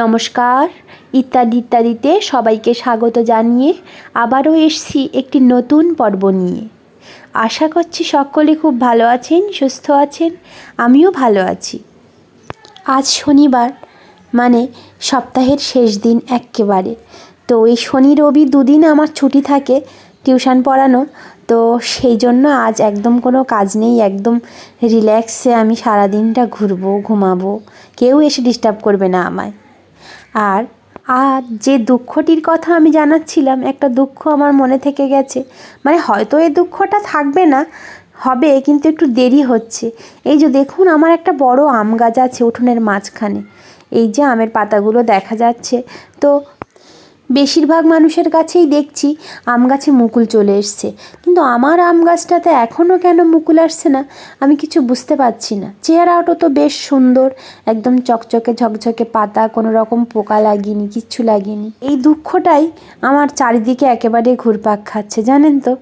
নমস্কার, ইত্যাদি ইত্যাদিতে সবাইকে স্বাগত জানিয়ে আবারও এসছি একটি নতুন পর্ব নিয়ে। আশা করছি সকলে খুব ভালো আছেন, সুস্থ আছেন, আমিও ভালো আছি। আজ শনিবার মানে সপ্তাহের শেষ দিন এক্কেবারে। তো এই শনি রবি দুদিন আমার ছুটি থাকে টিউশন পড়ানো, তো সেই জন্য আজ একদম কোনো কাজ নেই, একদম রিল্যাক্সে আমি সারাদিনটা ঘুরবো, ঘুমাবো। কেউ এসে ডিস্টার্ব করবে না আমায়। আর আর যে দুঃখটির কথা আমি জানাচ্ছিলাম, একটা দুঃখ আমার মনে থেকে গেছে। মানে হয়তো এই দুঃখটা থাকবে না, হবে, কিন্তু একটু দেরি হচ্ছে। এই যে দেখুন, আমার একটা বড় আম গাছ আছে উঠোনের মাঝখানে। এই যে আমের পাতাগুলো দেখা যাচ্ছে। তো বেশিরভাগ মানুষের কাছেই দেখছি আম গাছে মুকুল চলে এসছে। কিন্তু আমার আম গাছটাতে এখনও কেন মুকুল আসছে না, আমি কিছু বুঝতে পারছি না। চেহারাটা তো বেশ সুন্দর, একদম চকচকে ঝকঝকে পাতা, কোনো রকম পোকা লাগেনি, কিচ্ছু লাগেনি। এই দুঃখটাই আমার চারিদিকে একেবারে ঘুরপাক খাচ্ছে, জানেন তো?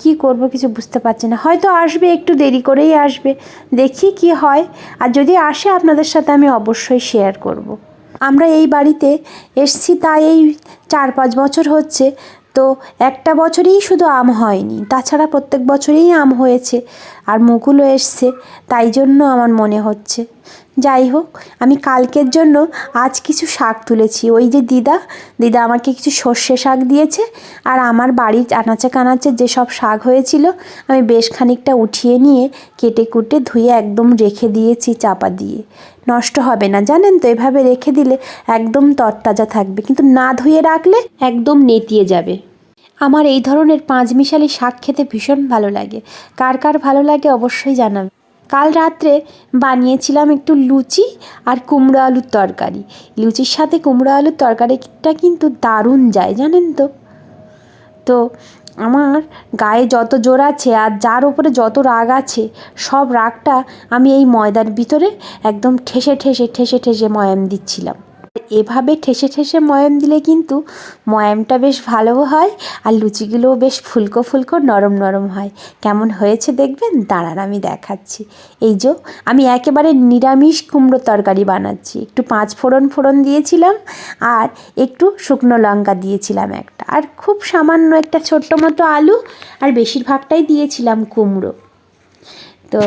কি করব কিছু বুঝতে পারছি না। হয়তো আসবে, একটু দেরি করেই আসবে। দেখি কি হয়। আর যদি আসে, আপনাদের সাথে আমি অবশ্যই শেয়ার করব। আমরা এই বাড়িতে এসছি তাই এই চার পাঁচ বছর হচ্ছে। তো একটা বছরেই শুধু আম হয়নি, তাছাড়া প্রত্যেক বছরেই আম হয়েছে। আর মুকুলও এসছে, তাই জন্য আমার মনে হচ্ছে। যাই হোক, আমি কালকের জন্য আজ কিছু শাক তুলেছি। ওই যে দিদা দিদা আমাকে কিছু সর্ষে শাক দিয়েছে আর আমার বাড়ির আনাচে কানাচে যেসব শাক হয়েছিল, আমি বেশ খানিকটা উঠিয়ে নিয়ে কেটে কুটে ধুয়ে একদম রেখে দিয়েছি চাপা দিয়ে। নষ্ট হবে না, জানেন তো? এভাবে রেখে দিলে একদম তরতাজা থাকবে। কিন্তু না ধুয়ে রাখলে একদম নেতিয়ে যাবে। আমার এই ধরনের পাঁচমিশালি শাক খেতে ভীষণ ভালো লাগে। কার কার ভালো লাগে অবশ্যই জানাবে। কাল রাত্রে বানিয়েছিলাম একটু লুচি আর কুমড়ো আলুর তরকারি। লুচির সাথে কুমড়ো আলুর তরকারিটা কিন্তু দারুণ যায়, জানেন তো? তো আমার গায়ে যত জোর আছে আর যার ওপরে যত রাগ আছে, সব রাগটা আমি এই ময়দার ভিতরে একদম ঠেসে ঠেসে ঠেসে ঠেসে ময়াম দিচ্ছিলাম। এভাবে ঠেসে ঠেসে ময়াম দিলে কিন্তু ময়ামটা বেশ ভালো হয় আর লুচিগুলোও বেশ ফুলকো ফুলকো নরম নরম হয়। কেমন হয়েছে দেখবেন? দাঁড়ান, আমি দেখাচ্ছি। এই যে, আমি একেবারে নিরামিষ কুমড়ো তরকারি বানাচ্ছি। একটু পাঁচ ফোড়ন ফোড়ন দিয়েছিলাম আর একটু শুকনো লঙ্কা দিয়েছিলাম একটা। আর খুব সামান্য একটা ছোট্ট মতো আলু আর বেশিরভাগটাই দিয়েছিলাম কুমড়ো। তো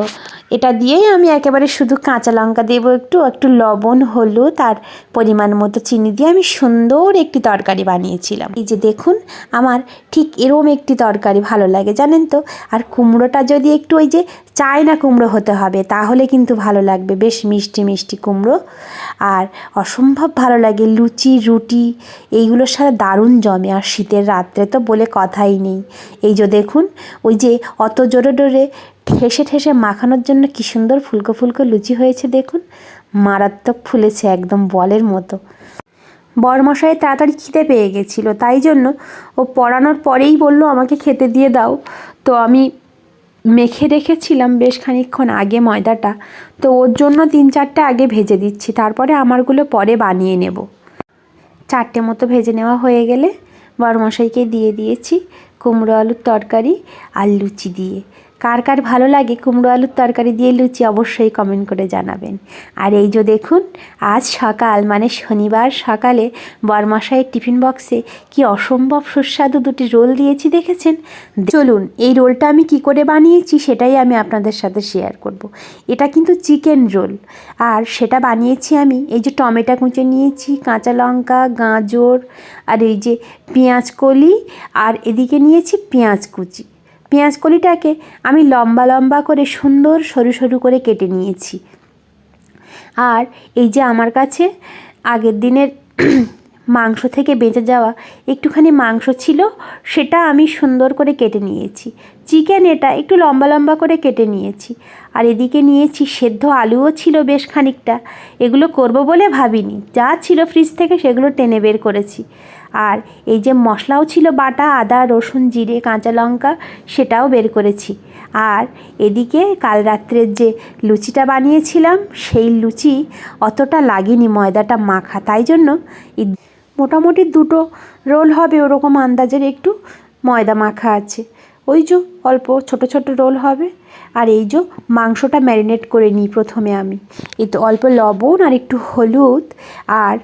এটা দিয়েই আমি একেবারে শুধু কাঁচা লঙ্কা দেবো একটু একটু লবণ, হলুদ আর পরিমাণ মতো চিনি দিয়ে আমি সুন্দর একটি তরকারি বানিয়েছিলাম। এই যে দেখুন, আমার ঠিক এরম একটি তরকারি ভালো লাগে, জানেন তো? আর কুমড়োটা যদি একটু ওই যে চায়না কুমড়ো হতে হবে, তাহলে কিন্তু ভালো লাগবে, বেশ মিষ্টি মিষ্টি কুমড়ো। আর অসম্ভব ভালো লাগে লুচি, রুটি এইগুলোর সাথে দারুণ জমে, আর শীতের রাত্রে তো বলে কথাই নেই। এই যে দেখুন, ওই যে অত জোরে ডোরে ঠেসে ঠেসে মাখানোর জন্য কী সুন্দর ফুলকো ফুলকো লুচি হয়েছে দেখুন। মারাত্মক ফুলেছে একদম বলের মতো। বরমশাই তাড়াতাড়ি খিদে পেয়ে গেছিল, তাই জন্য ও পড়ানোর পরেই বলল, আমাকে খেতে দিয়ে দাও। তো আমি মেখে রেখেছিলাম বেশ খানিকক্ষণ আগে ময়দাটা। তো ওর জন্য তিন চারটে আগে ভেজে দিচ্ছি, তারপরে আমারগুলো পরে বানিয়ে নেব। চারটে মতো ভেজে নেওয়া হয়ে গেলে বরমশাইকে দিয়ে দিয়েছি কুমড়ো আলুর তরকারি আর লুচি দিয়ে। কার কার ভালো লাগে কুমড়ো আলুর তরকারি দিয়ে লুচি অবশ্যই কমেন্ট করে জানাবেন। আর এই যে দেখুন, আজ সকাল মানে শনিবার সকালে বরমশাইয়ের টিফিন বক্সে কি অসম্ভব সুস্বাদু দুটি রোল দিয়েছি দেখেছেন? চলুন, এই রোলটা আমি কি করে বানিয়েছি সেটাই আমি আপনাদের সাথে শেয়ার করব। এটা কিন্তু চিকেন রোল আর সেটা বানিয়েছি আমি, এই যে টমেটো কুঁচে নিয়েছি, কাঁচা লঙ্কা, গাজর, আর এই যে পেঁয়াজ কলি, আর এদিকে নিয়েছি পেঁয়াজ কুচি। পেঁয়াজ কলিটাকে আমি লম্বা লম্বা করে সুন্দর সরু সরু করে কেটে নিয়েছি। আর এই যে আমার কাছে আগের দিনের মাংস থেকে বেঁচে যাওয়া একটুখানি মাংস ছিল, সেটা আমি সুন্দর করে কেটে নিয়েছি। চিকেন এটা একটু লম্বা লম্বা করে কেটে নিয়েছি। আর এদিকে নিয়েছি সেদ্ধ আলুও ছিল বেশ খানিকটা। এগুলো করব বলে ভাবিনি। যা ছিল ফ্রিজ থেকে সেগুলো টেনে বের করেছি। আর এই যে মশলাও ছিল বাটা, আদা, রসুন, জিরে, কাঁচা লঙ্কা, সেটাও বের করেছি। আর এদিকে কাল রাত্রের যে লুচিটা বানিয়েছিলাম, সেই লুচি অতটা লাগেনি ময়দাটা মাখা। তাই জন্য মোটামুটি দুটো রোল হবে, ওরকম আন্দাজের একটু ময়দা মাখা আছে। ওই যে অল্প ছোট ছোট রোল হবে। আর এই যে মাংসটা ম্যারিনেট করে নিই প্রথমে আমি। এই তো অল্প লবণ আর একটু হলুদ। আর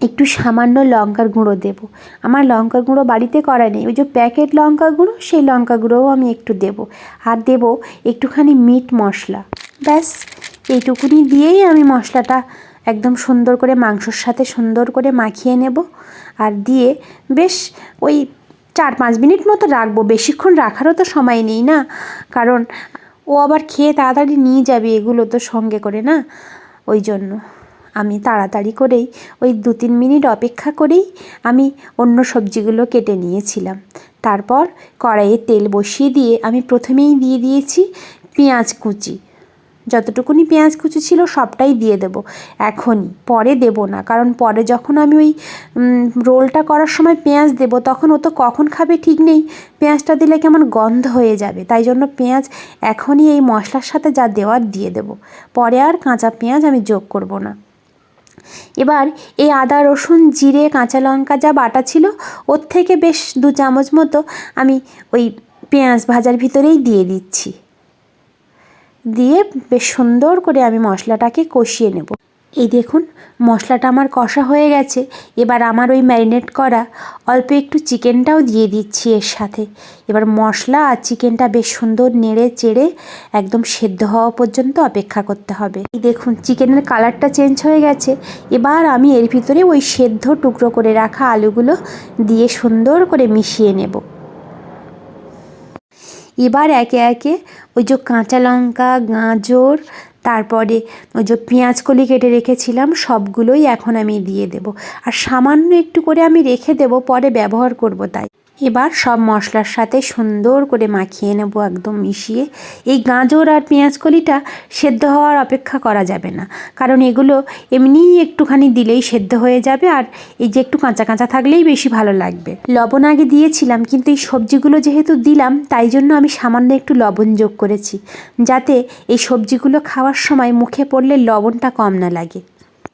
একটু সামান্য লঙ্কার গুঁড়ো দেব। আমার লঙ্কা গুঁড়ো বাড়িতে করা নেই। ওই যে প্যাকেট লঙ্কা গুঁড়ো, সেই লঙ্কা গুঁড়োও আমি একটু দেব। আর দেব একটুখানি মিট মশলা। ব্যাস, এইটুকুনি দিয়েই আমি মশলাটা একদম সুন্দর করে, মাংসর সাথে সুন্দর করে মাখিয়ে নেব। আর দিয়ে বেশ ওই চার পাঁচ মিনিট মতো রাখব। বেশিক্ষণ রাখারও তো সময় নেই না। কারণ ও আবার খেয়ে তাড়াতাড়ি নিয়ে যাবে এগুলো তো সঙ্গে করে না। ওই জন্য। আমি তাড়াতাড়ি করেই, ওই দু তিন মিনিট অপেক্ষা করেই আমি অন্য সবজিগুলো কেটে নিয়েছিলাম। তারপর কড়াইয়ে তেল বসিয়ে দিয়ে আমি প্রথমেই দিয়ে দিয়েছি পেঁয়াজ কুচি। যতটুকুনি পেঁয়াজ কুচি ছিল সবটাই দিয়ে দেব। এখনই, পরে দেব না, কারণ পরে যখন আমি ওই রোলটা করার সময় পেঁয়াজ দেব, তখন ও তো কখন খাবে ঠিক নেই। পেঁয়াজটা দিলে কেমন গন্ধ হয়ে যাবে, তাই জন্য পেঁয়াজ এখনই এই মশলার সাথে যা দেওয়ার দিয়ে দেব। পরে আর কাঁচা পেঁয়াজ আমি যোগ করব না। এবার এই আদা, রসুন, জিরে, কাঁচা লঙ্কা যা বাটা ছিল, ওর থেকে বেশ দু চামচ মতো আমি ওই পেঁয়াজ ভাজার ভিতরেই দিয়ে দিচ্ছি। দিয়ে বেশ সুন্দর করে আমি মশলাটাকে কষিয়ে নেব। এই দেখুন, মশলাটা আমার কষা হয়ে গেছে। এবার আমার ওই ম্যারিনেট করা অল্প একটু চিকেনটাও দিয়ে দিচ্ছি এর সাথে। এবার মশলা আর চিকেনটা বেশ সুন্দর নেড়ে চেড়ে একদম সেদ্ধ হওয়া পর্যন্ত অপেক্ষা করতে হবে। এই দেখুন, চিকেনের কালারটা চেঞ্জ হয়ে গেছে। এবার আমি এর ভিতরে ওই সেদ্ধ টুকরো করে রাখা আলুগুলো দিয়ে সুন্দর করে মিশিয়ে নেব। এবার একে একে ওই যে কাঁচা লঙ্কা, গাজর তারপরে ওই যে পেঁয়াজকলি কেটে রেখেছিলাম, সবগুলোই এখন আমি দিয়ে দেব। আর সামান্য একটু করে আমি রেখে দেব, পরে ব্যবহার করব তাই। এবার সব মশলার সাথে সুন্দর করে মাখিয়ে নেব, একদম মিশিয়ে। এই গাজর আর পেঁয়াজ কলিটা সেদ্ধ হওয়ার অপেক্ষা করা যাবে না, কারণ এগুলো এমনিই একটুখানি দিলেই সেদ্ধ হয়ে যাবে আর এই যে একটু কাঁচা কাঁচা থাকলেই বেশি ভালো লাগবে। লবণ আগে দিয়েছিলাম, কিন্তু এই সবজিগুলো যেহেতু দিলাম, তাই জন্য আমি সামান্য একটু লবণ যোগ করেছি, যাতে এই সবজিগুলো খাওয়ার সময় মুখে পড়লে লবণটা কম না লাগে।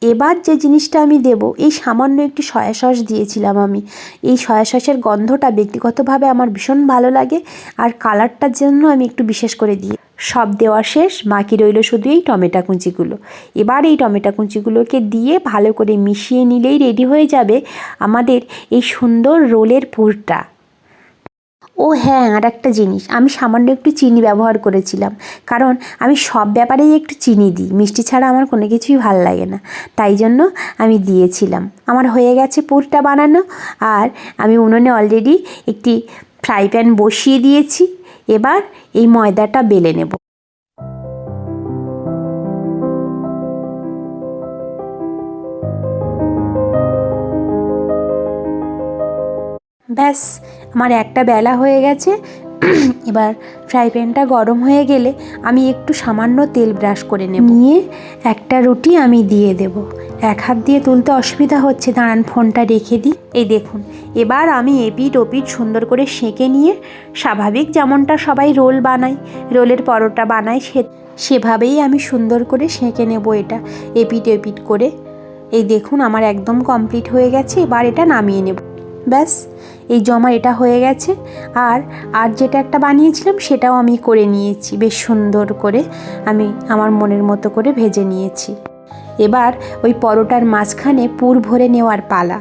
এবার যে জিনিসটা আমি দেব, এই সামান্য একটু সয়া সস দিয়েছিলাম আমি। এই সয়া সসের গন্ধটা ব্যক্তিগতভাবে আমার ভীষণ ভালো লাগে আর কালারটার জন্য আমি একটু বিশেষ করে দিই। সব দেওয়া শেষ, বাকি রইল শুধু এই টমেটো কুঁচিগুলো। এবার এই টমেটো কুঁচিগুলোকে দিয়ে ভালো করে মিশিয়ে নিলেই রেডি হয়ে যাবে আমাদের এই সুন্দর রোলের পুরটা। ও হ্যাঁ আর একটা জিনিস, আমি সামান্য একটু চিনি ব্যবহার করেছিলাম। কারণ আমি সব ব্যাপারেই একটু চিনি দিই, মিষ্টি ছাড়া আমার কোনো কিছুই ভালো লাগে না। তাই জন্য আমি দিয়েছিলাম। আমার হয়ে গেছে পুরটা বানানো, আর আমি উনুনে অলরেডি একটি ফ্রাই প্যান বসিয়ে দিয়েছি। এবার এই ময়দাটা বেলে নেব। ব্যাস, আমার একটা বেলা হয়ে গেছে। এবার ফ্রাই প্যানটা গরম হয়ে গেলে আমি একটু সামান্য তেল ব্রাশ করে নেব। নিয়ে একটা রুটি আমি দিয়ে দেব। এক হাত দিয়ে তুলতে অসুবিধা হচ্ছে, দাঁড়ান ফোনটা রেখে দিই। এই দেখুন, এবার আমি এপিট ওপিট সুন্দর করে সেঁকে নিয়ে স্বাভাবিক যেমনটা সবাই রোল বানায়, রোলের পরোটা বানায়, সে সেভাবেই আমি সুন্দর করে সেঁকে নেব এটা এপিট এপিট করে। এই দেখুন, আমার একদম কমপ্লিট হয়ে গেছে, এবার এটা নামিয়ে নেব। ব্যাস এই জমা এটা হয়ে গেছে। আর আর যেটা একটা বানিয়েছিলাম সেটাও আমি করে নিয়েছি, বেশ সুন্দর করে আমি আমার মনের মতো করে ভেজে নিয়েছি। এবার ওই পরোটার মাঝখানে পুর ভরে নেওয়ার পালা,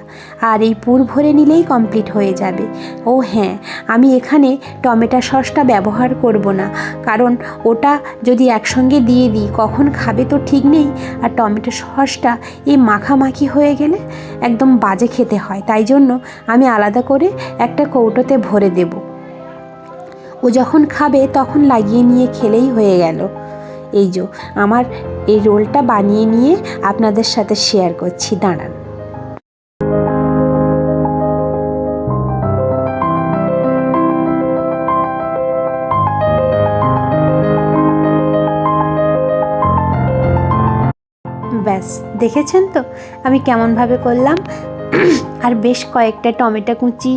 আর এই পুর ভরে নিলেই কমপ্লিট হয়ে যাবে। ও হ্যাঁ আমি এখানে টমেটো সসটা ব্যবহার করব না, কারণ ওটা যদি একসঙ্গে দিয়ে দিই, কখন খাবে তো ঠিক নেই। আর টমেটো সসটা এই মাখামাখি হয়ে গেলে একদম বাজে খেতে হয়। তাই জন্য আমি আলাদা করে একটা কৌটোতে ভরে দেব। ও যখন খাবে তখন লাগিয়ে নিয়ে খেলেই হয়ে গেল। এই যে, আমার এই রোলটা বানিয়ে নিয়ে আপনাদের সাথে শেয়ার করছি। দাঁড়ান। ব্যাস, দেখেছেন তো? আমি কেমনভাবে করলাম? আর বেশ কয়েকটা টমেটো কুচি,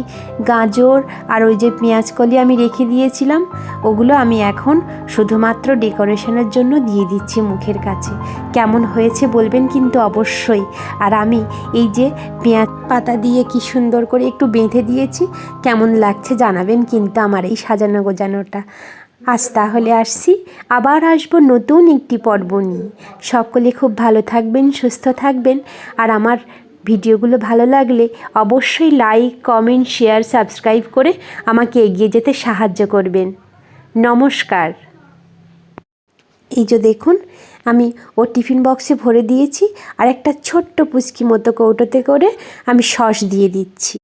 গাজর আর ওই যে পেঁয়াজ কলি আমি রেখে দিয়েছিলাম, ওগুলো আমি এখন শুধুমাত্র ডেকোরেশনের জন্য দিয়ে দিচ্ছি মুখের কাছে। কেমন হয়েছে বলবেন কিন্তু অবশ্যই। আর আমি এই যে পেঁয়াজ পাতা দিয়ে কি সুন্দর করে একটু বেঁধে দিয়েছি, কেমন লাগছে জানাবেন কিন্তু আমার এই সাজানো গোজানোটা। আজ তাহলে আসছি, আবার আসব নতুন একটি পর্ব নিয়ে। সকলে খুব ভালো থাকবেন, সুস্থ থাকবেন। আর আমার ভিডিওগুলো ভালো লাগলে অবশ্যই লাইক, কমেন্ট, শেয়ার, সাবস্ক্রাইব করে আমাকে এগিয়ে যেতে সাহায্য করবেন। নমস্কার। এই যে দেখুন, আমি ও টিফিন বক্সে ভরে দিয়েছি, আর একটা ছোট্ট পুচকি মতো কৌটোতে করে আমি সস দিয়ে দিচ্ছি।